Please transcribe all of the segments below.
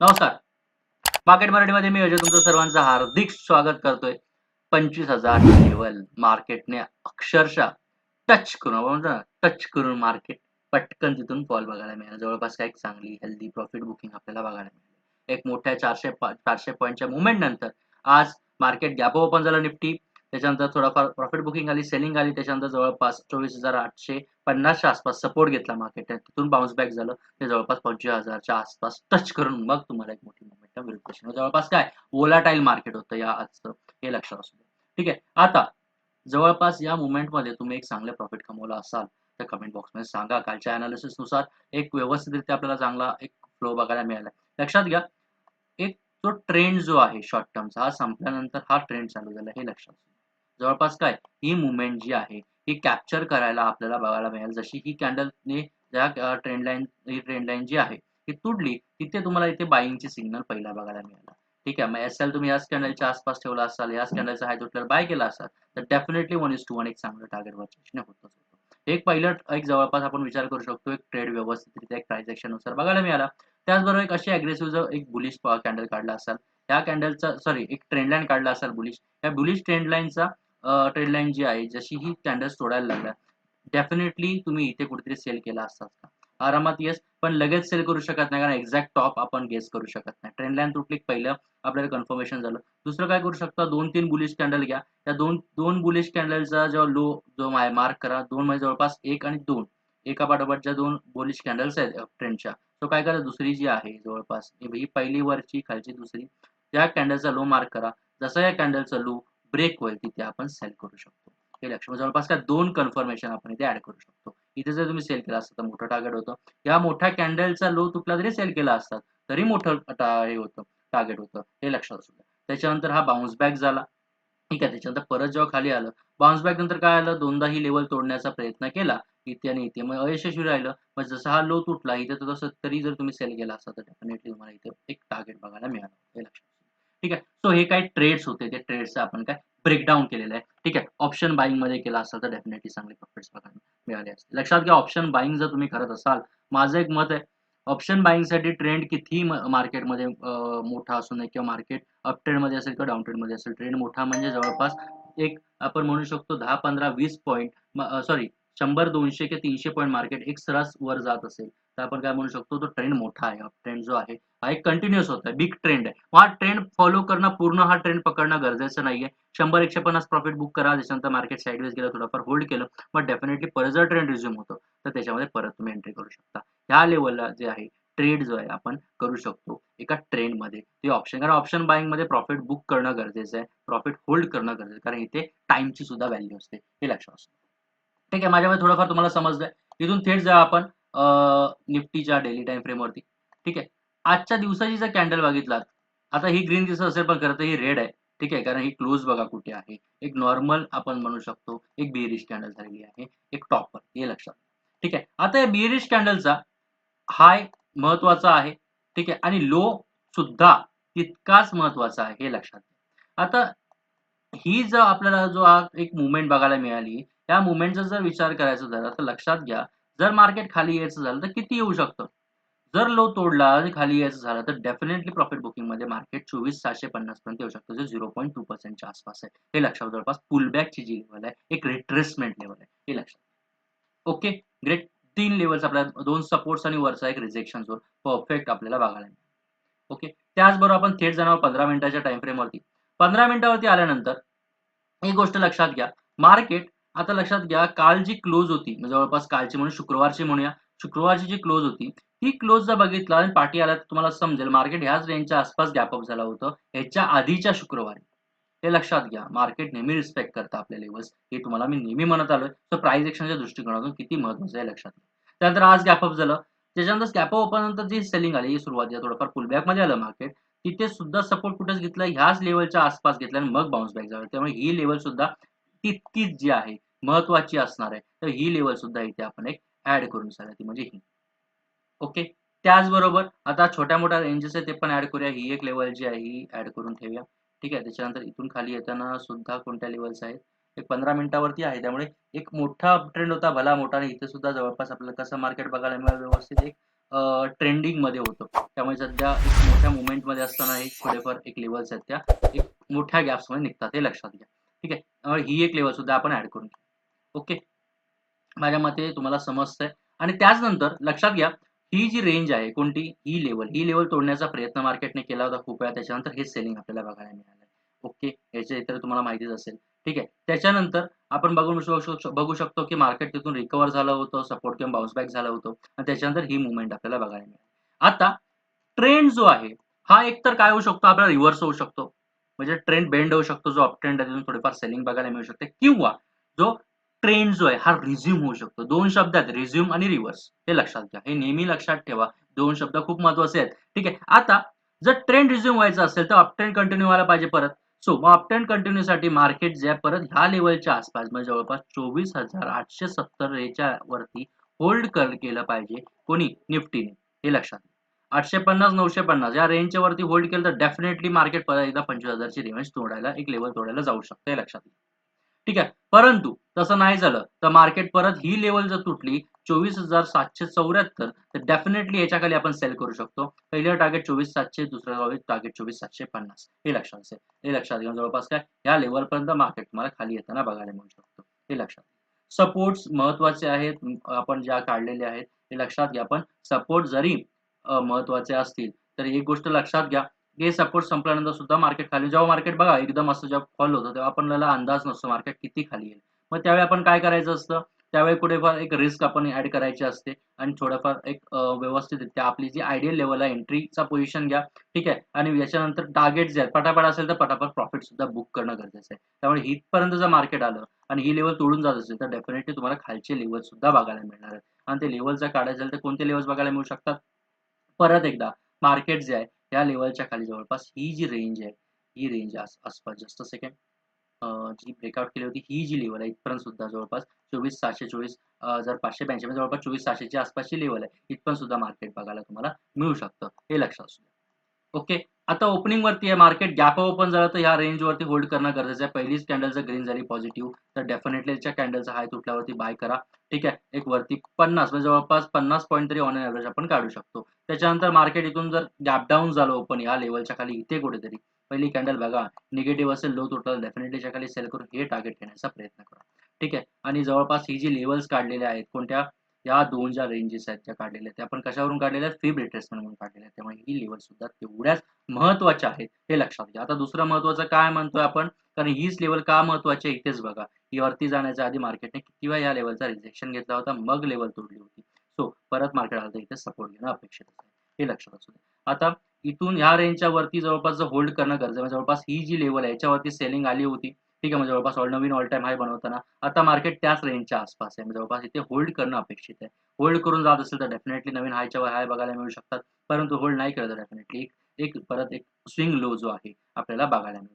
नमस्कार. मार्केट मराठीमध्ये मी अजय तुमचं सर्वांचं हार्दिक स्वागत करतोय. पंचवीस हजार लेवल मार्केटने अक्षरशः टच करून म्हणतो ना टच करून मार्केट पटकन तिथून फॉल बघायला मिळाला. जवळपास काय एक चांगली हेल्दी प्रॉफिट बुकिंग आपल्याला बघायला मिळाली. एक मोठ्या चारशे चारशे पॉईंटच्या मुवमेंट नंतर आज मार्केट गॅप ओपन झालं निफ्टी. त्याच्यानंतर थोडाफार प्रॉफिट बुकिंग आली सेलिंग आली त्याच्यानंतर जवळपास चोवीस हजार आठशे पन्नासच्या आसपास सपोर्ट घेतला मार्केट तिथून बाउन्स बॅक झालं. ते जवळपास पंचवीस हजारच्या आसपास टच करून मग तुम्हाला एक मोठी मोमेंटम विरुद्ध जवळपास काय? ओलाटाईल मार्केट होतं या आजचं. हे लक्षात असू द्या ठीक आहे. आता जवळपास या मुवमेंटमध्ये तुम्ही एक चांगलं प्रॉफिट कमवला असाल तर कमेंट बॉक्समध्ये सांगा. कालच्या अनालिसिसनुसार एक व्यवस्थितरित्या आपल्याला चांगला एक फ्लो बघायला मिळाला लक्षात घ्या. एक जो ट्रेंड जो आहे शॉर्ट टर्मचा हा संपल्यानंतर हा ट्रेंड चालू झाला. हे लक्षात असू जवळपास काय? ही मुवमेंट जी आहे ही कॅप्चर करायला आपल्याला बघायला मिळेल. जशी ही कॅन्डलने ज्या ट्रेंड लाईन ही ट्रेंड लाईन जी आहे ती तुटली तिथे तुम्हाला इथे बाईंगची सिग्नल पहिला बघायला मिळाला. ठीक आहे मग एस एल तुम्ही याच कॅन्डलच्या आसपास ठेवला असाल याच कॅन्डलचा हाय तुटल्यावर बाय केला असाल तर definitely one is to one एक चांगलं टार्गेट वाचन होतच होतं. एक पहिलं एक जवळपास आपण विचार करू शकतो एक ट्रेड व्यवस्थितरित्या एक प्राइस बघायला मिळाला. त्याचबरोबर एक अशी अग्रेसिव्ह जर एक बुलिश कॅन्डल काढला असाल या कॅन्डलचा सॉरी एक ट्रेंड लाईन काढला असाल बुलिश या बुलिश ट्रेंड लाईनचा ट्रेड लाईन जी आहे जशी ही कॅन्डल्स तोडायला लागल्या. डेफिनेटली तुम्ही इथे कुठेतरी सेल केला असतात का? आरामात येस पण लगेच सेल करू शकत नाही कारण एक्झॅक्ट टॉप आपण गेस करू शकत नाही. ट्रेंड लाईन तुटली पहिलं आपल्याला कन्फर्मेशन झालं. दुसरं काय करू शकता? दोन तीन बुलिश कॅन्डल घ्या. त्या दोन दोन बुलिश कॅन्डलचा जेव्हा लो जो मार्क करा. दोन म्हणजे जवळपास एक आणि दोन. एका पाठोपाठच्या दोन बुलिश कॅन्डल्स आहेत ट्रेंडच्या तो काय करा? दुसरी जी आहे जवळपास ही पहिली वरची खालची दुसरी त्या कॅन्डलचा लो मार्क करा. जसा या कॅन्डलचा लो ब्रेक होईल तिथे आपण सेल करू शकतो. हे लक्ष जवळपास काय दोन कन्फर्मेशन आपण इथे ऍड करू शकतो. इथे जर तुम्ही सेल केला असता तर मोठं टार्गेट होतं. या मोठ्या कॅन्डलचा लो तुटला जरी सेल केला असता तरी मोठं हे होतं टार्गेट होतं. हे लक्षात असू द्या. त्याच्यानंतर हा बाउन्स बॅक झाला. ठीक आहे त्याच्यानंतर परत जेव्हा खाली आलं बाउन्स बॅक नंतर काय आलं? दोनदा ही लेवल तोडण्याचा प्रयत्न केला. इथे आणि इथे. मग अयशस्वी राहिलं. मग जसा हा लो तुटला इथे तर तसं तरी जर तुम्ही सेल केला असता तर डेफिनेटली तुम्हाला इथे एक टार्गेट बघायला मिळालं. हे लक्षात ठीक आहे? सो हे काय ट्रेड्स होते? ते ट्रेड्सचं आपण काय ब्रेकडाऊन केलेलं आहे. ठीक आहे? ऑप्शन बाईंगमध्ये केला असेल तर डेफिनेटली चांगले प्रॉफिट्स बघायला मिळाले असते लक्षात घ्या ऑप्शन बाईंग जर तुम्ही करत असाल माझं एक मत आहे. ऑप्शन बाईंगसाठी ट्रेंड किती मार्केटमध्ये मोठा असू नये किंवा मार्केट अप ट्रेंडमध्ये असेल किंवा डाऊन ट्रेंडमध्ये असेल ट्रेंड मोठा म्हणजे जवळपास एक आपण म्हणू शकतो दहा पंधरा वीस पॉईंट सॉरी शंभर दोनशे किंवा तीनशे पॉईंट मार्केट एक सरस वर जात असेल. तर आपण काय म्हणू शकतो तो ट्रेंड मोठा आहे. ट्रेंड जो आहे हा एक कंटिन्युअस होत. आहे बिग ट्रेंड आहे हा ट्रेंड फॉलो करणं पूर्ण हा ट्रेंड पकडणं गरजेचं नाहीये. शंभर एकशे पन्नास प्रॉफिट बुक करा. त्याच्यानंतर मार्केट साईडवेज गेलं थोडंफार होल्ड केलं. मग डेफिनेटली परत जर ट्रेंड रिझ्यूम होतो तर त्याच्यामध्ये परत तुम्ही एंट्री करू शकता. ह्या लेवलला जे आहे ट्रेड जो आहे आपण करू शकतो एका ट्रेंडमध्ये ते ऑप्शन कारण ऑप्शन बाईंगमध्ये प्रॉफिट बुक करणं गरजेचं आहे. प्रॉफिट होल्ड करणं गरजेचं आहे. कारण इथे टाइमची सुद्धा व्हॅल्यू असते. हे लक्षात असतं ठीक आहे माझ्यामध्ये थोडंफार तुम्हाला समजलंय. इथून थेट जा आपण. निफ्टीच्या डेली टाइम फ्रेमवरती ठीक आहे? आजच्या दिवसाची जर कॅन्डल बघितलात आता ही ग्रीन दिसत असेल पण खरं तर ही रेड आहे. ठीक आहे? कारण ही क्लोज बघा कुठे आहे. एक नॉर्मल आपण म्हणू शकतो एक बिअरिश कॅन्डल झालेली आहे. एक टॉपर हे लक्षात ठीक आहे? आता या बिअरिश कॅन्डलचा हाय महत्त्वाचा आहे. ठीक आहे? आणि लो सुद्धा तितकाच महत्त्वाचा आहे हे लक्षात घ्या आता ही जर आपल्याला जो एक मुवमेंट बघायला मिळाली या मुवमेंटचा जर विचार करायचा झाला तर लक्षात घ्या जर मार्केट खाली यायचं झालं तर किती येऊ शकतं? जर लो तोडला खाली यायचं झालं तर डेफिनेटली प्रॉफिट बुकिंगमध्ये मार्केट चोवीस सहाशे पन्नास पर्यंत येऊ शकतं. जे झिरो पॉईंट टू पर्सेंटच्या आसपास आहे. हे लक्षात जवळपास पुलबॅकची जी लेवल आहे एक रिट्रेसमेंट लेवल आहे. हे लक्षात ओके ग्रेट तीन लेवल्स आपल्याला दोन सपोर्ट्स आणि वरचा एक रिजेक्शन जोन परफेक्ट आपल्याला बघायला मिळेल. ओके त्याचबरोबर आपण थेट जाणार पंधरा मिनिटाच्या टाइम फ्रेमवरती पंधरा मिनिटावरती आल्यानंतर एक गोष्ट लक्षात घ्या. मार्केट आता लक्षात घ्या काल जी क्लोज होती म्हणजे जवळपास कालची म्हणून शुक्रवारची म्हणूया शुक्रवारची जी क्लोज होती ही क्लोज जर बघितला आणि पाठी आला तर तुम्हाला समजेल मार्केट ह्याच रेंजच्या आसपास गॅपअप झाला होतं ह्याच्या आधीच्या शुक्रवारी. हे लक्षात घ्या मार्केट नेहमी रिस्पेक्ट करतं आपल्या लेवल्स हे तुम्हाला मी नेहमी म्हणत आलोय. तर प्राइस एक्शनच्या दृष्टिकोनातून किती महत्वाचं आहे लक्षात घ्या. त्यानंतर आज गॅपअप झालं. त्याच्यानंतर गॅपअप ओपन नंतर जी सेलिंग आली ही सुरुवातीला थोडंफार पुलबॅकमध्ये आलं मार्केट तिथे सुद्धा सपोर्ट कुठेच घेतला ह्याच लेवलच्या आसपास घेतला आणि मग बाउन्स बॅक झाला. त्यामुळे ही लेवल सुद्धा तितकीच जी आहे महत्वाची असणार आहे. तर ही लेवल सुद्धा इथे आपण एक ऍड करून सांगायची ती म्हणजे ही. ओके त्याचबरोबर आता छोट्या मोठ्या रेंजेस आहे ते पण ऍड करूया. ही एक लेवल जी आहे ही ऍड करून ठेवूया. ठीक आहे? त्याच्यानंतर इथून खाली येताना सुद्धा कोणत्या लेवल्स आहेत? एक पंधरा मिनिटावरती आहे. त्यामुळे एक मोठा ट्रेंड होता भला मोठा आणि इथे सुद्धा जवळपास आपल्याला कसं मार्केट बघायला मिळालं? व्यवस्थित एक ट्रेंडिंगमध्ये होतं. त्यामुळे सध्या एक मोठ्या मुवमेंटमध्ये असताना एक थोडेफार एक लेवल्स आहेत त्या. एक मोठ्या गॅप्समध्ये निघतात हे लक्षात घ्या. ठीक आहे? ही एक लेवल सुद्धा आपण ऍड करून ओके? माझ्या मते तुम्हाला समजतंय. आणि त्याचनंतर लक्षात घ्या ही जी रेंज आहे कोणती? ही लेवल ही लेवल तोडण्याचा प्रयत्न मार्केटने केला होता खूप वेळा. त्याच्यानंतर हे सेलिंग आपल्याला बघायला मिळालं ओके? याच्या इतर तुम्हाला माहितीच असेल. ठीक आहे? त्याच्यानंतर आपण बघू शकतो बघू शकतो की मार्केट तिथून रिकवर झालं होतं सपोर्ट किंवा बाउन्स बॅक झालं होतं. आणि त्याच्यानंतर ही मुवमेंट आपल्याला बघायला मिळाली. आता ट्रेंड जो आहे हा एकतर काय होऊ शकतो? आपला रिव्हर्स होऊ शकतो. म्हणजे ट्रेंड बेंड होऊ शकतो जो अप ट्रेंड आहे तिथून थोडीफार सेलिंग बघायला मिळू शकते. किंवा जो ट्रेंड जो आहे हा रिझ्युम होऊ शकतो. दोन शब्द आहेत रिझ्यूम आणि रिव्हर्स हे लक्षात घ्या. हे नेहमी लक्षात ठेवा. दोन शब्द खूप महत्त्वाचे आहेत. ठीक आहे? आता जर ट्रेंड रिझ्यूम व्हायचा असेल तर अपट्रेंड कंटिन्यू व्हायला पाहिजे परत. सो मग अपट्रेंड कंटिन्यू साठी मार्केट जे आहे परत ह्या लेवलच्या आसपास म्हणजे जवळपास चोवीस हजार आठशे सत्तर रेच्या वरती होल्ड कर केलं पाहिजे कोणी? निफ्टीने. हे लक्षात आठशे पन्नास नऊशे पन्नास या रेंजच्या वरती होल्ड केलं तर डेफिनेटली मार्केट परत एकदा पंचवीस हजारची रेंज तोडायला एक लेवल तोडायला जाऊ शकतं. हे लक्षात ठीक आहे. परंतु तसं नाही झालं तर मार्केट परत ही लेवल जर तुटली चोवीस हजार सातशे चौऱ्याहत्तर तर डेफिनेटली याच्या खाली आपण सेल करू शकतो. पहिलं टार्गेट चोवीस सातशे दुसरं टार्गेट चोवीस सातशे पन्नास. हे लक्षात असेल हे लक्षात घेऊन जवळपास काय? या लेवलपर्यंत मार्केट तुम्हाला खाली येताना बघायला मिळू शकतो. हे लक्षात सपोर्ट्स महत्त्वाचे आहेत. आपण ज्या काढलेले आहेत हे लक्षात घ्या. पण सपोर्ट जरी महत्त्वाचे असतील तर एक गोष्ट लक्षात घ्या. हे सपोर्ट संपल्यानंतर सुद्धा मार्केट खाली जेव्हा मार्केट बघा एकदम असं जेव्हा फॉल होतं तेव्हा आपल्याला अंदाज नसतो मार्केट किती खाली येईल मग त्यावेळी आपण काय करायचं असतं? त्यावेळी कुठेफार एक रिस्क आपण ऍड करायची असते. आणि थोडंफार एक व्यवस्थित आपली जी आयडियल लेवल आहे एंट्रीचा पोझिशन घ्या. ठीक आहे? आणि याच्यानंतर टार्गेट जे आहेत पटापट असेल तर पटापट प्रॉफिट सुद्धा बुक करणं गरजेचं आहे. त्यामुळे हितपर्यंत जर मार्केट आलं आणि ही लेवल तोडून जात असेल तर डेफिनेटली तुम्हाला खालचे लेवल सुद्धा बघायला मिळणार आहे आणि ते लेवल जर काढायचं असेल तर कोणते लेवल्स बघायला मिळू शकतात? परत एकदा मार्केट जे आहे या लेवलच्या खाली जवळपास ही जी रेंज आहे ही रेंज आसपास. जस्ट सेकंड जी ब्रेकआउट केली होती ही जी लेवल आहे इथपर्यंत सुद्धा जवळपास चोवीस सहाशे चोवीस हजार पाचशे ब्याऐंशी म्हणजे जवळपास चोवीस सहाशेची आसपासची लेवल आहे इथपर्यंत सुद्धा मार्केट बघायला तुम्हाला मिळू शकतं. हे लक्षात असू ओके आता ओपनिंग वरती आहे मार्केट गॅप ओपन झालं तर ह्या रेंज वरती होल्ड करणं गरजेचं आहे. पहिलीच कॅन्डल जर ग्रीन झाली पॉझिटिव्ह तर डेफिनेटली त्याच्या कॅन्डलचा हाय तुटल्यावरती बाय करा. ठीक आहे? एक वरती पन्नास म्हणजे जवळपास पन्नास पॉईंट तरी ऑन एव्हरेज आपण काढू शकतो. त्याच्यानंतर मार्केट इथून जर गॅप डाऊन झालं ओपन या लेवलच्या खाली इथे कुठेतरी पहिली कॅन्डल बघा निगेटिव्ह असेल लो तुटलं डेफिनेटलीच्या खाली सेल करून हे टार्गेट घेण्याचा प्रयत्न करा. ठीक आहे? आणि जवळपास ही जी लेवल्स काढलेले आहेत कोणत्या? या दोन ज्या रेंजेस आहेत त्या काढलेल्या त्या आपण कशावरून काढलेल्या आहेत? फिब रिट्रेसमेंट म्हणून काढलेल्या त्यामुळे ही लेवल सुद्धा तेवढ्याच महत्त्वाच्या आहेत हे लक्षात घ्या. आता दुसरं महत्वाचं काय म्हणतोय आपण? कारण हीच लेवल का महत्वाची आहे? इथेच बघा. ही वरती जाण्याच्या आधी मार्केटने किती वेळा या लेवलचा रिजेक्शन घेतला होता? मग लेवल तोडली होती. सो परत मार्केट आलं तर इथे सपोर्ट घेणं अपेक्षित आहे. हे लक्षात असू दे आता इथून ह्या रेंजच्या वरती जवळपास होल्ड करणं गरजेचं जवळपास ही जी लेवल आहे याच्यावरती सेलिंग आली होती. ठीक आहे म्हणजे जवळपास ऑल नवीन ऑल टाइम हाय बनवताना आता मार्केट त्याच रेंजच्या आसपास आहे. जवळपास इथे होल्ड करणं अपेक्षित आहे. होल्ड करून जात असेल तर डेफिनेटली नवीन हायच्या हाय बघायला मिळू शकतात. परंतु होल्ड नाही केलं तर डेफिनेटली एक परत एक स्विंग लो जो आहे आपल्याला बघायला मिळू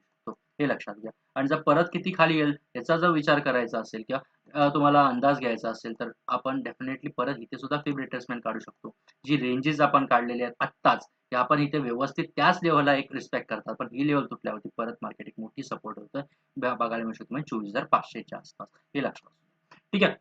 हे लक्षात घ्या. आणि जर परत किती खाली येईल याचा जर विचार करायचा असेल किंवा तुम्हाला अंदाज घ्यायचा असेल तर आपण डेफिनेटली परत इथे सुद्धा फिब रिट्रेसमेंट काढू शकतो. जी रेंजेस आपण काढलेली आहेत आत्ताच की आपण इथे व्यवस्थित त्याच लेवलला एक रिस्पेक्ट करतात. पण ही लेवल तुटल्यावरती परत मार्केट एक मोठी सपोर्ट होतं. बघायला मिळू शकतो म्हणजे चोवीस हजार पाचशेच्या आसपास. हे लक्षात ठीक आहे?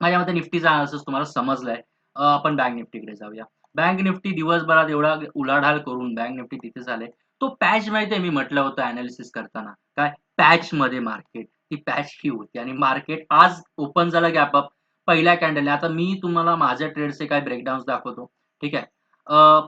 माझ्या मते निफ्टीचा अनालिसिस तुम्हाला समजलाय. आपण बँक निफ्टीकडे जाऊया. बँक निफ्टी दिवसभरात एवढा उलाढाल करून बँक निफ्टी तिथे झाले. तो पॅच माहितीये मी म्हटलं होतं अनालिसिस करताना. काय? पॅच मध्ये मार्केट ती पॅच ही होती. आणि मार्केट आज ओपन झालं गॅप अप पहिल्या कॅन्डलने आता मी तुम्हाला माझ्या ट्रेडचे काय ब्रेकडाऊन दाखवतो. ठीक आहे?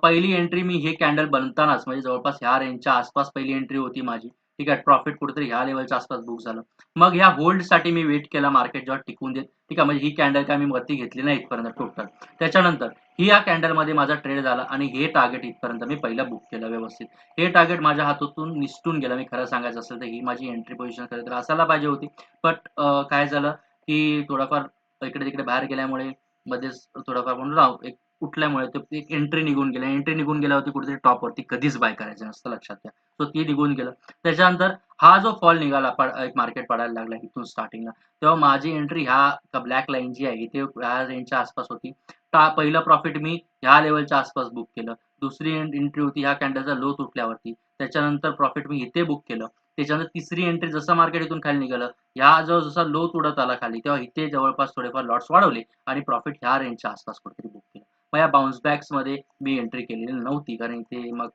पहिली एंट्री मी हे कॅन्डल बनतानाच म्हणजे जवळपास ह्या रेंजच्या आसपास पहिली एंट्री होती माझी. ठीक आहे प्रॉफिट कुठेतरी ह्या लेवलच्या आसपास बुक झालं. मग ह्या होल्डसाठी मी वेट केला मार्केट जेव्हा टिकून देत ठीक आहे म्हणजे ही कॅन्डल काय मी वरती घेतली नाही इथपर्यंत टोटल त्याच्यानंतर ही या कॅन्डलमध्ये माझा ट्रेड झाला आणि हे टार्गेट इथपर्यंत मी पहिला बुक केलं व्यवस्थित. हे टार्गेट माझ्या हातातून निसटून गेलं. मी खरं सांगायचं असेल तर ही माझी एंट्री पोझिशन खरं तर असायला पाहिजे होती. बट काय झालं की थोडाफार इकडे तिकडे बाहेर गेल्यामुळे मध्येच थोडंफार म्हणून एक उठल्यामुळे ते एक एंट्री निघून गेल्या एंट्री निघून गेल्या होती कुठेतरी टॉपवरती कधीच बाय करायचं नसतं लक्षात घ्या. सो ती निघून गेलं. त्याच्यानंतर हा जो फॉल निघाला एक मार्केट पडायला लागला इथून स्टार्टिंगला तेव्हा माझी एंट्री ह्या ब्लॅक लाईन जी आहे इथे ह्या रेंजच्या आसपास होती. पहिलं प्रॉफिट मी ह्या लेवलच्या आसपास बुक केलं. दुसरी एंट्री होती ह्या कॅन्डलचा लो तुटल्यावरती. त्याच्यानंतर प्रॉफिट मी इथे बुक केलं. त्याच्यानंतर तिसरी एंट्री जसं मार्केट इथून खाली निघालं ह्या जो जसा लो तुडत आला खाली तेव्हा इथे जवळपास थोडेफार लॉट्स वाढवले आणि प्रॉफिट ह्या रेंजच्या आसपास कुठेतरी बुक केलं. मग या बाउन्स बॅक्समध्ये मी एंट्री केलेली नव्हती. कारण इथे मग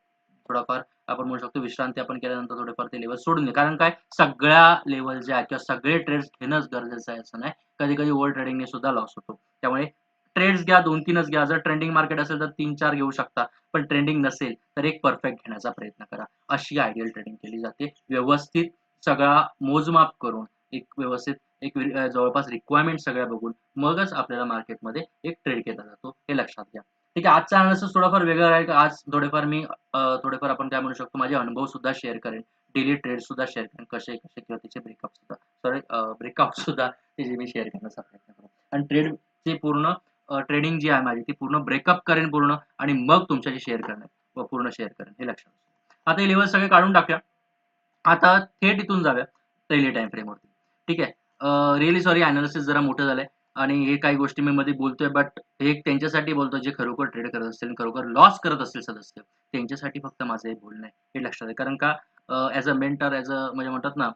थोडाफार आपण म्हणू शकतो विश्रांती आपण केल्यानंतर थोडेफार ते लेवल सोडून दे कारण काय? सगळ्या लेवल जे आहेत किंवा सगळे ट्रेड्स घेणंच गरजेचं आहे असं नाही. कधी कधी ओव्हर ट्रेडिंगने सुद्धा लॉस होतो. त्यामुळे ट्रेड्स घ्या दोन तीनच घ्या. जर ट्रेंडिंग मार्केट असेल तर तीन चार घेऊ शकता. पण ट्रेंडिंग नसेल तर एक परफेक्ट घेण्याचा प्रयत्न करा. अशी आयडियल ट्रेडिंग केली जाते. व्यवस्थित सगळा मोजमाप करून एक व्यवस्थित एक जवळपास रिक्वायरमेंट सगळ्या बघून मगच आपल्याला मार्केटमध्ये एक ट्रेड केला जातो. हे लक्षात घ्या. ठीक आहे आजचा अनालिसिस थोडाफार वेगळा राहील. आज थोडेफार मी थोडेफार आपण काय म्हणू शकतो माझे अनुभव सुद्धा शेअर करेन. डेली ट्रेड सुद्धा शेअर करेन. कसे कसे किंवा त्याचे ब्रेकअप सुद्धा. सॉरी ब्रेकअप सुद्धा त्याचे मी शेअर करण्याचा प्रयत्न करेन. आणि ट्रेडची पूर्ण ट्रेडिंग जी आहे माझी ती पूर्ण ब्रेकअप करेन पूर्ण आणि मग तुमच्याशी शेअर करेन व पूर्ण शेअर करेन. हे लक्षात आता हे लेवल सगळे काढून टाकूया. आता थेट इथून जाऊया. डेली टाइम फ्रेमवरती ठीक आहे? रिअली सॉरी अनालिसिस जरा मोठं झालंय. आणि हे काही गोष्टी मी मध्ये बोलतोय बट हे त्यांच्यासाठी बोलतो जे खरोखर ट्रेड करत असतील खरोखर लॉस करत असतील सदस्य. त्यांच्यासाठी फक्त माझं हे बोलणं आहे. हे लक्षात आहे. कारण का as a mentor as a म्हणजे म्हणतात ना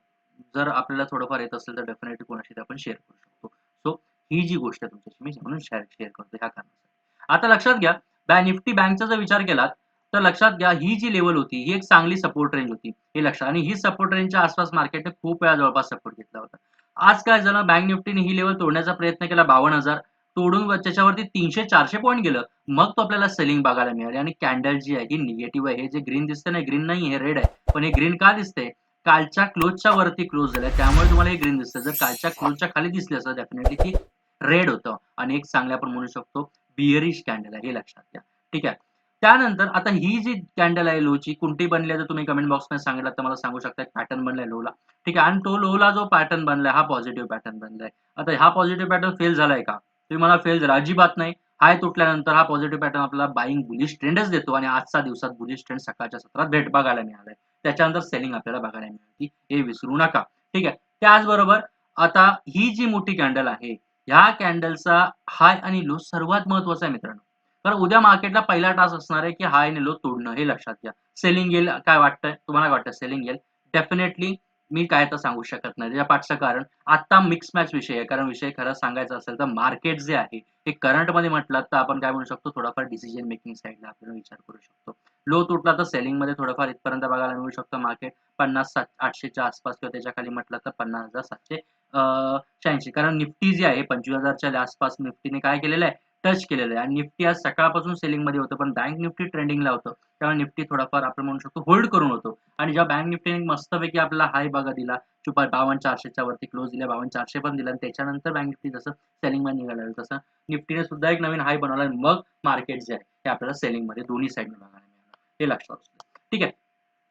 जर आपल्याला थोडंफार येत असेल तर डेफिनेटली कोणाशी आपण शेअर करू शकतो. सो ही जी गोष्ट आहे तुमच्याशी मी म्हणून शेअर शेअर करतो ह्या कारणासाठी. आता लक्षात घ्या बॅ निफ्टी बँकचा जर विचार केलात तर लक्षात घ्या ही जी लेवल होती ही एक चांगली सपोर्ट रेंज होती. हे लक्षात आणि ही सपोर्ट रेंजच्या आसपास मार्केटने खूप वेळा जवळपास सपोर्ट घेतला होता. आज काय झालं? बँक निफ्टीने ही लेवल तोडण्याचा प्रयत्न केला बावन्न हजार. तोडून त्याच्यावरती तीनशे चारशे पॉईंट गेलं. मग तो आपल्याला सेलिंग बघायला मिळाली. आणि कॅन्डल जी आहे ही निगेटिव्ह आहे. हे जे ग्रीन दिसतं ना ग्रीन नाही हे रेड आहे. पण हे ग्रीन का दिसतंय? कालच्या क्लोजच्या वरती क्लोज झालंय. त्यामुळे तुम्हाला हे ग्रीन दिसतं जर कालच्या क्लोजच्या खाली दिसले असं डेफिनेटली ती रेड होतं. आणि एक चांगलं आपण म्हणू शकतो बिअरिश कॅन्डल आहे. हे लक्षात घ्या. ठीक आहे? त्यानंतर आता ही जी कॅन्डल आहे लोची कुंटी बनली आहे तर तुम्ही कमेंट बॉक्समध्ये सांगितलं तर मला सांगू शकता पॅटर्न बनलाय लोला. ठीक आहे आणि तो लोला जो पॅटर्न बनलाय हा पॉझिटिव्ह पॅटर्न बनलाय. आता हा पॉझिटिव्ह पॅटर्न फेल झालाय का? तुम्ही मला फेल झाला अजिबात नाही. हाय तुटल्यानंतर हा पॉझिटिव्ह पॅटर्न आपल्याला बाईंग बुलिश ट्रेंडच देतो आणि आजच्या दिवसात बुलिश ट्रेंड सकाळच्या सत्रात भेट बघायला मिळालाय. त्याच्यानंतर सेलिंग आपल्याला बघायला मिळाली. हे विसरू नका. ठीक आहे त्याचबरोबर आता ही जी मोठी कॅन्डल आहे ह्या कॅन्डलचा हाय आणि लो सर्वात महत्त्वाचा आहे मित्रांनो. तर उद्या मार्केटला पहिला टास्क असणार आहे की हाय नेलो लो तोडणं हे लक्षात घ्या. सेलिंग येईल काय वाटतंय? तुम्हाला काय वाटतं सेलिंग येईल. डेफिनेटली मी काय तर सांगू शकत नाही. त्याच्या पाठचं कारण आता मिक्स मॅच विषय आहे. कारण विषय खरं सांगायचा असेल तर मार्केट जे आहे हे करंटमध्ये म्हटलं तर आपण काय म्हणू शकतो? थोडाफार डिसिजन मेकिंग साईडला आपण विचार करू शकतो. लो तुटला तर सेलिंगमध्ये थोडंफार इथपर्यंत बघायला मिळू शकतं मार्केट पन्नास सात आठशेच्या आसपास किंवा त्याच्याखाली म्हटलं तर पन्नास हजार सातशे शहाऐंशी. कारण निफ्टी जी आहे पंचवीस हजारच्या आसपास निफ्टीने काय केलेलं आहे? टच केलेलं आहे. आणि निफ्टी आज सकाळपासून सेलिंगमध्ये होतं पण बँक निफ्टी ट्रेंडिंगला होतं. त्यामुळे निफ्टी थोडाफार आपण म्हणू शकतो होल्ड करून होतो. आणि जेव्हा बँक निफ्टीने मस्तपैकी आपला हाय बघा दिला चुपा बावन्न चारशेच्या वरती क्लोज दिला बावन्न चारशे पण दिला आणि त्याच्यानंतर बँक निफ्टी जसं सेलिंगमध्ये निघालं तसं निफ्टीने सुद्धा एक नवीन हाय बनवला मग मार्केट जे आहे ते आपल्याला सेलिंगमध्ये दोन्ही साईडने बघायला मिळालं. हे लक्षात असतं ठीक आहे?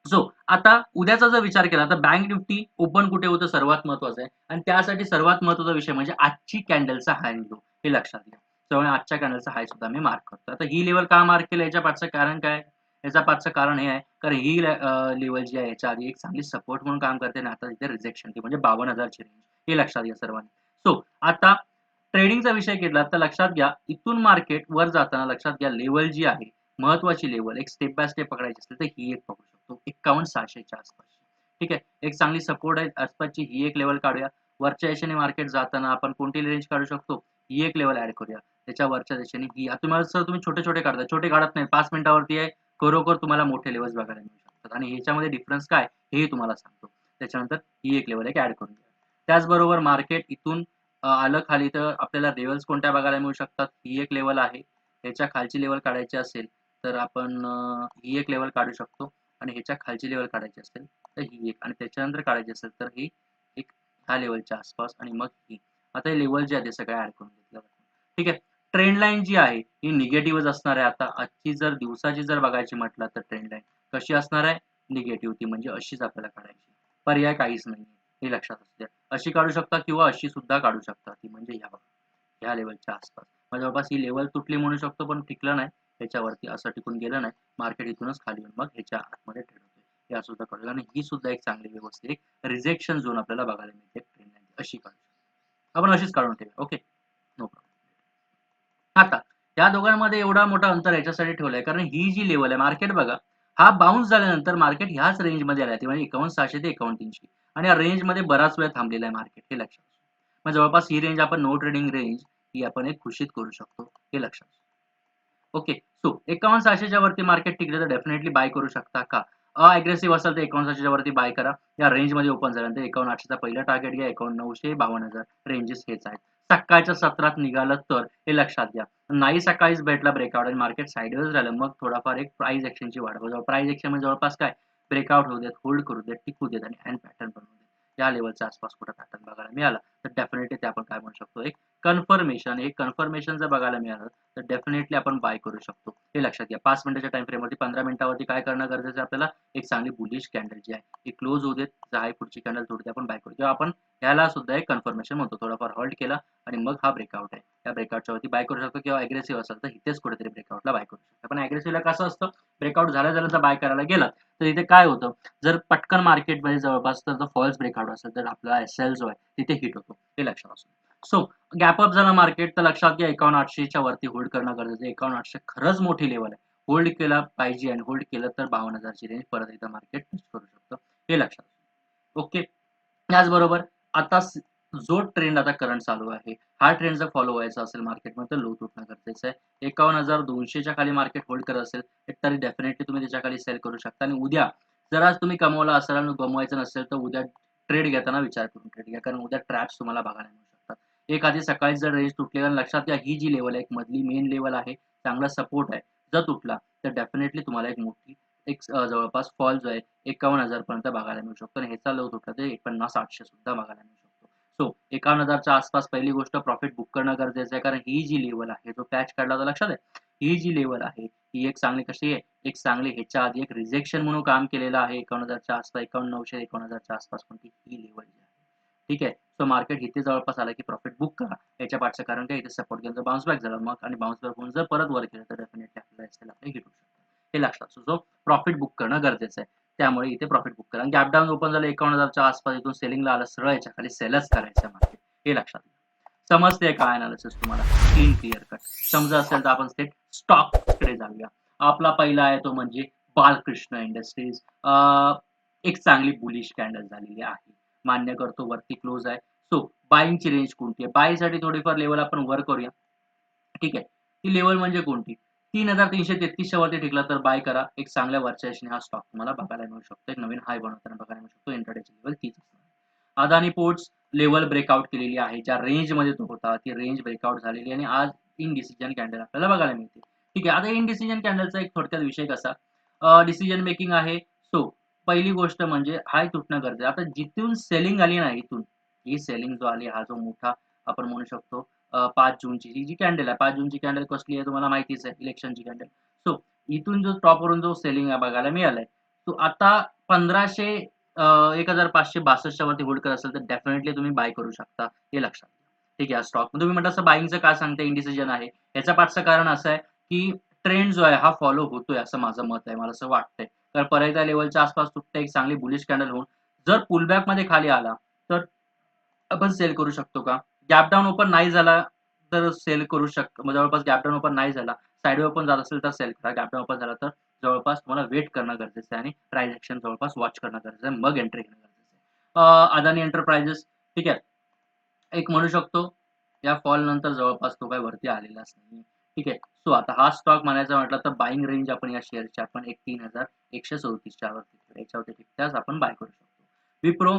सो आता उद्याचा जर विचार केला तर बँक निफ्टी ओपन कुठे होतं सर्वात महत्वाचं आहे. आणि त्यासाठी सर्वात महत्त्वाचा विषय म्हणजे आजची कॅन्डलचा हाय लो हे लक्षात घ्या. त्यामुळे आजच्या कॅनलचा हाय सुद्धा मी मार्क करतो आता ही लेवल का मार्क केलं? याच्या पाठचं कारण काय? याच्या पाठचं कारण हे आहे. कारण ही लेवल जी आहे याच्या आधी एक चांगली सपोर्ट म्हणून काम करते आणि आता तिथे रिजेक्शन ती म्हणजे बावन्न हजारची रेंज हे लक्षात घ्या सर्वांनी. सो आता ट्रेडिंगचा विषय घेतला तर लक्षात घ्या इथून मार्केट वर जाताना लक्षात घ्या लेवल जी आहे महत्वाची लेवल एक स्टेप बाय स्टेप पकडायची असेल तर ही एक पकडू शकतो. एक्कावन्न सहाशेच्या आसपास. ठीक आहे? एक चांगली सपोर्ट आहे आसपासची ही एक लेवल काढूया. वरच्या दिशेने मार्केट जाताना आपण कोणती रेंज काढू शकतो? ही एक लेवल ऍड करूया. त्याच्या वरच्या दिशेने ही तुम्हाला सर तुम्ही छोटे छोटे काढता छोटे काढत नाही पाच मिनिटावरती आहे खरोखर तुम्हाला मोठे लेवल्स बघायला मिळू शकतात. आणि ह्याच्यामध्ये डिफरन्स काय हे तुम्हाला सांगतो. त्याच्यानंतर ही एक लेवल एक ऍड करून घ्या. त्याचबरोबर मार्केट इथून आलं खाली तर आपल्याला लेवल्स कोणत्या बघायला मिळू शकतात ही एक लेवल आहे. ह्याच्या खालची लेवल काढायची असेल तर आपण ही एक लेवल काढू शकतो. आणि ह्याच्या खालची लेवल काढायची असेल तर ही एक. आणि त्याच्यानंतर काढायची असेल तर ही एक ह्या लेवलच्या आसपास आणि मग ही. आता हे लेवल जे आहे ते सगळं ऍड करून घेतलं ठीक आहे? ट्रेंड लाईन जी आहे ही निगेटिव्हच असणार आहे. आता आजची जर दिवसाची जर बघायची म्हटलं तर ट्रेंड लाईन कशी असणार आहे? निगेटिव्ह ती म्हणजे अशीच आपल्याला काढायची. पर्याय काहीच नाही हे लक्षात असू द्या. अशी काढू शकता किंवा अशी सुद्धा काढू शकता. ती म्हणजे ह्या बघा. ह्या लेवलच्या आसपास. जवळपास ही लेवल तुटली म्हणू शकतो पण टिकलं नाही. ह्याच्यावरती असं टिकून गेलं नाही. मार्केट इथूनच खाली येऊन मग ह्याच्या आतमध्ये ट्रेड होते. या सुद्धा कळलं आणि ही सुद्धा एक चांगली व्यवस्थित एक रिजेक्शन झोन आपल्याला बघायला मिळते. ट्रेंड लाईन अशी काढू आपण अशीच काढून ठेवूया. ओके आता या दोघांमध्ये एवढा मोठा अंतर याच्यासाठी ठेवलाय. कारण ही जी लेवल आहे मार्केट बघा हा बाउन्स झाल्यानंतर मार्केट ह्याच रेंजमध्ये आला म्हणजे ते म्हणजे एकावन्न सहाशे ते एकावन्न तीनशे आणि या रेंजमध्ये बराच वेळ थांबलेला आहे मार्केट हे लक्षात मग जवळपास ही रेंज आपण नो ट्रेडिंग रेंज ही आपण एक खुशीत करू शकतो हे लक्षात ओके सो एकावन्न सहाशेच्या वरती मार्केट टिकले तर डेफिनेटली बाय करू शकता का? अग्रेसिव्ह असेल तर एकावन्न सहाशेच्या वरती बाय करा. या रेंजमध्ये ओपन झाल्यानंतर एकावन्न आठशेचा पहिला टार्गेट घ्या एकावन्न नऊशे बावन्न हजार रेंजेस हेच आहेत. सकाळच्या सत्रात निघालं तर हे लक्षात घ्या. नाही सकाळीच भेटला ब्रेकआउट आणि मार्केट साईडवेज झालं. मग थोडाफार एक प्राइस एक्शनची वाढ. प्राइस एक्शन म्हणजे जवळपास काय? ब्रेकआउट होऊ देत होल्ड करू देत टिकू देत आणि हँड पॅटर्न बनवू देत. या लेवलच्या आसपास कुठं पॅटर्न बघायला मिळाला तर डेफिनेटली ते आपण काय म्हणू शकतो एक कन्फर्मेशन एक कन्फर्मेशन जर बघायला मिळालं तर डेफिनेटली आपण बाय करू शकतो. हे लक्षात घ्या. पाच मिनिटाच्या टाइम फ्रेमवरती पंधरा मिनिटावरती काय करणं गरजेचं आहे आपल्याला? एक चांगली बुलिश कॅन्डल जी आहे ती क्लोज होऊ देत जर आहे पुढची कॅन्डल तोडते आपण बाय करू. किंवा आपण ह्याला सुद्धा एक कन्फर्मेशन म्हणतो थोडाफार हॉल्ट केला आणि मग हा ब्रेकआउट आहे. या ब्रेकआउटच्या वरती बाय करू शकतो किंवा अग्रेसिव्ह असेल तर इथेच कुठेतरी ब्रेकआउटला बाय करू शकतो. पण अग्रेसिव्हला कसं असतं? ब्रेकआउट झाल्या झाल्याचा बाय करायला गेला तर इथे काय होतं? जर पटकन मार्केटमध्ये जवळपास तर फॉल्स ब्रेकआउट असेल तर आपला एस एल जो आहे तिथे हिट होतो. ते लक्षात असतो सो गॅप अप झालं मार्केट तर लक्षात घ्या एकावन्न आठशेच्या वरती होल्ड करणं गरजेचं आहे. एकावन्न आठशे खरंच मोठी लेवल आहे. होल्ड केला पाहिजे आणि होल्ड केलं तर बावन्न हजारची रेंज परत एकदा मार्केट टच करू शकतं. हे लक्षात ओके त्याचबरोबर आता जो ट्रेंड आता करंट चालू आहे हा ट्रेंड जर फॉलो व्हायचा असेल मार्केटमध्ये लो तुटणं गरजेचं आहे. एकावन्न हजार दोनशेच्या खाली मार्केट होल्ड करत असेल तरी डेफिनेटली तुम्ही त्याच्याखाली सेल करू शकता. आणि उद्या जर आज तुम्ही कमवला असाल आणि गमवायचं नसेल तर उद्या ट्रेड घेताना विचार करून ट्रेड घ्या. कारण उद्या ट्रॅप्स तुम्हाला बघायला मिळू शकतात. एक आधी सकाळी जर रेंज तुटली कारण लक्षात घ्या ही जी लेवल आहे एक मधली मेन लेवल आहे चांगला सपोर्ट आहे. जर तुटला तर डेफिनेटली तुम्हाला एक मोठी एक जवळपास फॉल जो आहे एकावन्न हजार पर्यंत बघायला मिळू शकतो. आणि ह्याचा लो तुटला तर पन्नास आठशे सुद्धा बघायला मिळू शकतो. सो एकावन्न हजारच्या आसपास पहिली गोष्ट प्रॉफिट बुक करणं गरजेचं आहे. कारण ही जी लेवल आहे जो पॅच काढला तर लक्षात आहे? ही जी लेवल आहे ही एक चांगली कशी आहे? एक चांगली ह्याच्या आधी एक रिजेक्शन म्हणून काम केलेलं आहे. एकावन्न हजारच्या आसपास एकावन्न नऊशे एकावन्न हजारच्या आसपास कोणती ही लेवल जी आहे. ठीक आहे? सो मार्केट इथे जवळपास आलं की प्रॉफिट बुक करा. याच्या पाठचं कारण काय? इथे सपोर्ट केलं तर बाउन्स बॅक झाला मग आणि बाउन्स बॅक होऊन जर परत वर केलं तर डेफिनेटली आपल्याला हिट होऊ शकतं हे लक्षात सो प्रॉफिट बुक करणं गरजेचं आहे. त्यामुळे इथे प्रॉफिट बुक करा गॅप डाऊन ओपन झालं एकावन्न हजारच्या आसपास इथून सेलिंगला आलं सरळ याच्या खाली सेलच करायचं मार्केट हे लक्षात समजते काय अनालिसिस तुम्हाला? क्लीन क्लिअर कट समजा असेल तर आपण थेट स्टॉककडे जाऊया. आपला पहिला आहे तो म्हणजे बालकृष्ण इंडस्ट्रीज एक चांगली बुलिश कॅन्डल झालेली आहे. मान्य करतो वरती क्लोज आहे. सो बाईंगची रेंज कोणती आहे? बाईसाठी थोडीफार लेवल आपण वर करूया. ठीक आहे. ती लेवल म्हणजे कोणती? तीन हजार तीनशे तेहतीसच्या वरती टिकला तर बाय करा. एक चांगल्या वरच्या हा स्टॉक तुम्हाला बघायला मिळू शकतो. एक नवीन हाय बनवताना बघायला मिळू शकतो. इंटरडेची लेवल तीच अदानी पोर्ट्स लेवल ब्रेकआउट केलेली आहे. ज्या रेंजमध्ये तो होता ती रेंज ब्रेकआउट झालेली आणि आज इन डिसिजन कॅन्डल आपल्याला बघायला मिळते. ठीक आहे. आता इन डिसिजन कॅन्डलचा एक थोडक्यात विषय कसा? डिसिजन मेकिंग आहे. सो पहिली गोष्ट म्हणजे हाय तुटणं गरजेचं आता जिथून सेलिंग आली ना इथून. ही सेलिंग जो आली हा जो मोठा आपण म्हणू शकतो पाच जूनची. ही जी कॅन्डल आहे पाच जूनची कॅन्डल कसली आहे तुम्हाला माहितीच आहे इलेक्शनची कॅन्डल सो इथून जो टॉपवरून जो सेलिंग बघायला मिळालाय. तो आता पंधराशे एक हजार पाचशे बासष्टच्या वरती होल्ड करत असेल तर डेफिनेटली तुम्ही बाय करू शकता हे लक्षात ठीक आहे स्टॉक तुम्ही म्हटलं असं बाईंगचं काय सांगते इंडिसिजन आहे? याच्या पाठचं कारण असं आहे की ट्रेंड जो आहे हा फॉलो होतोय असं माझं मत आहे मला असं वाटतंय. तर पर्यंत लेवलच्या आसपास तुटते एक चांगली बुलिश कॅन्डल होऊन. जर पुलबॅकमध्ये खाली आला तर आपण सेल करू शकतो का? गॅप डाऊन ओपन नाही झाला तर सेल करू शक जवळपास गॅपडाऊन ओपन नाही झाला साईड ओपन झाला असेल तर सेल करा. गॅपडाऊन ओपन झाला तर जवळपास तुम्हाला वेट करणं गरजेचं आहे आणि प्राइस ऍक्शन जवळपास वॉच करणं गरजेचं आहे. मग एंट्री घेणं गरजेचं आहे. अदानी एंटरप्राइजेस ठीक आहे. एक म्हणू शकतो या फॉल नंतर जवळपास तो काय वरती आलेलाच नाही ठीक आहे. सो आता हा स्टॉक म्हणायचा म्हटलं तर बाईंग रेंज आपण या शेअरची आपण एक तीन हजार एकशे चौतीसच्या वरती याच्यावरती त्याच आपण बाय करू शकतो. विप्रो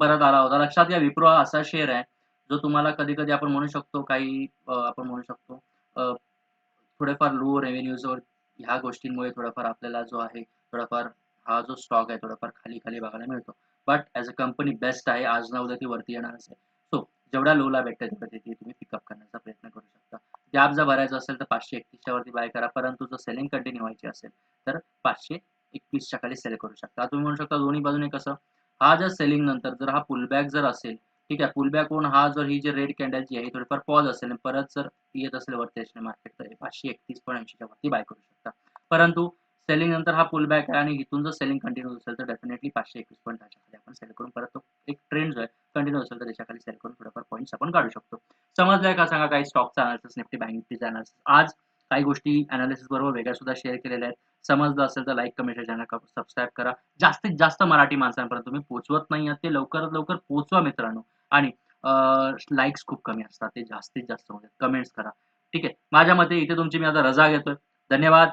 परत आला होता. लक्षात घ्या विप्रो हा असा शेअर आहे जो तुम्हाला कधी कधी आपण म्हणू शकतो काही आपण म्हणू शकतो थोडेफार लो रेव्हेन्यूजवर ह्या गोष्टींमुळे थोडाफार आपल्याला जो आहे थोडाफार हा जो स्टॉक आहे थोडाफार खाली खाली बघायला मिळतो. But as a company best आहे आज ना उद्या ती वरती येणार असेल सो जेवढ्या लोला भेटते तेवढ्या तिथे तुम्ही पिकअप करण्याचा प्रयत्न करू शकता. गॅप जर भरायचा असेल तर पाचशे एकतीसच्या वरती बाय करा. परंतु जर सेलिंग कंटिन्यू व्हायची असेल तर पाचशे एकवीसच्या खाली सेल करू शकता. तुम्ही म्हणू शकता दोन्ही बाजूने कसं? हा जर सेलिंग नंतर जर हा पुलबॅक जर असेल ठीक आहे पुलबॅक होऊन हा जर ही जी रेड कॅन्डल जी आहे थोडीफार पॉज असेल परत जर येत असेल वरती मार्केट तर पाचशे एकतीस पण ऐंशीच्या वरती बाय करू शकता. परंतु सेलिंग नंतर हा पुलबॅक आहे आणि इथून जर सेलिंग कंटिन्यू असेल तर डेफिनेटली पाचशे एकवीस पॉईंट खाली आपण सेल करून परत तो एक ट्रेंड जो आहे कंटिन्यू असेल तर त्याच्याखाली सेल करून थोडंफार पॉईंट्स आपण काढू शकतो. समजलंय का सांगा काही स्टॉकचा अनालिसिस निफ्टी बँक निफ्टीचा अनालिसिस आज काही गोष्टी अनालिसिस बरोबर वेगळ्या सुद्धा शेअर केलेल्या आहेत. समजलं असेल तर लाईक कमेंट चॅनल सबस्क्राईब करा. जास्तीत जास्त मराठी माणसांपर्यंत तुम्ही पोहोचवत नाही आहात ते लवकरात लवकर पोहोचवा मित्रांनो. आणि लाईक्स खूप कमी असतात ते जास्तीत जास्त होते कमेंट्स करा. ठीक आहे? माझ्या मते इथे तुमची मी आता रजा घेतोय. धन्यवाद.